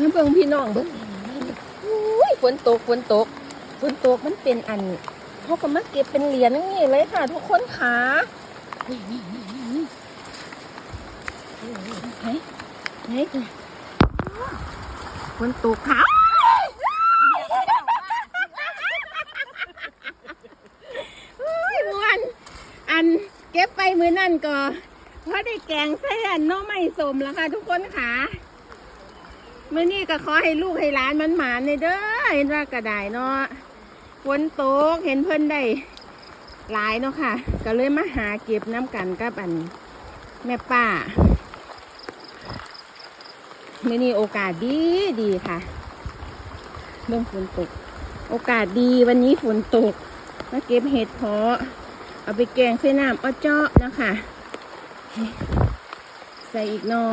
น้ำเบิ่งพี่น้องเบิ่งอุ้ยฝนตกฝนตกฝนตกมันเป็นอันเขาก็มาเก็บเป็นเหรียญอย่งนี้เลยค่ะ ทุกคนขานี่นี่นี่นี่นี่ไหนไหนฝนตกขาอุ้ยมวนอันเก็บไปมือนั่นก็เพราะได้แกงใส่อันน้อไม่สมแล้วค่ะ ทุกคนขามื่อนี้ก็ขอให้ลูกให้หลานมันหมานเลยเด้อเห็นว่ากระไดเนาะฝนตกเห็นเพิ่อนได้หลายเนาะค่ะ ก็เลยมาหาเก็บน้ำกันกับอันแม่ป้าเมื่อนี้โอกาสดีดีค่ะเรื่องฝนตก โอกาสดีวันนี้ฝนตกมาเก็บเห็ดเพาะ เอาไปแกงใส่น้ำอ้อเจาะนะคะใส่อีกนอ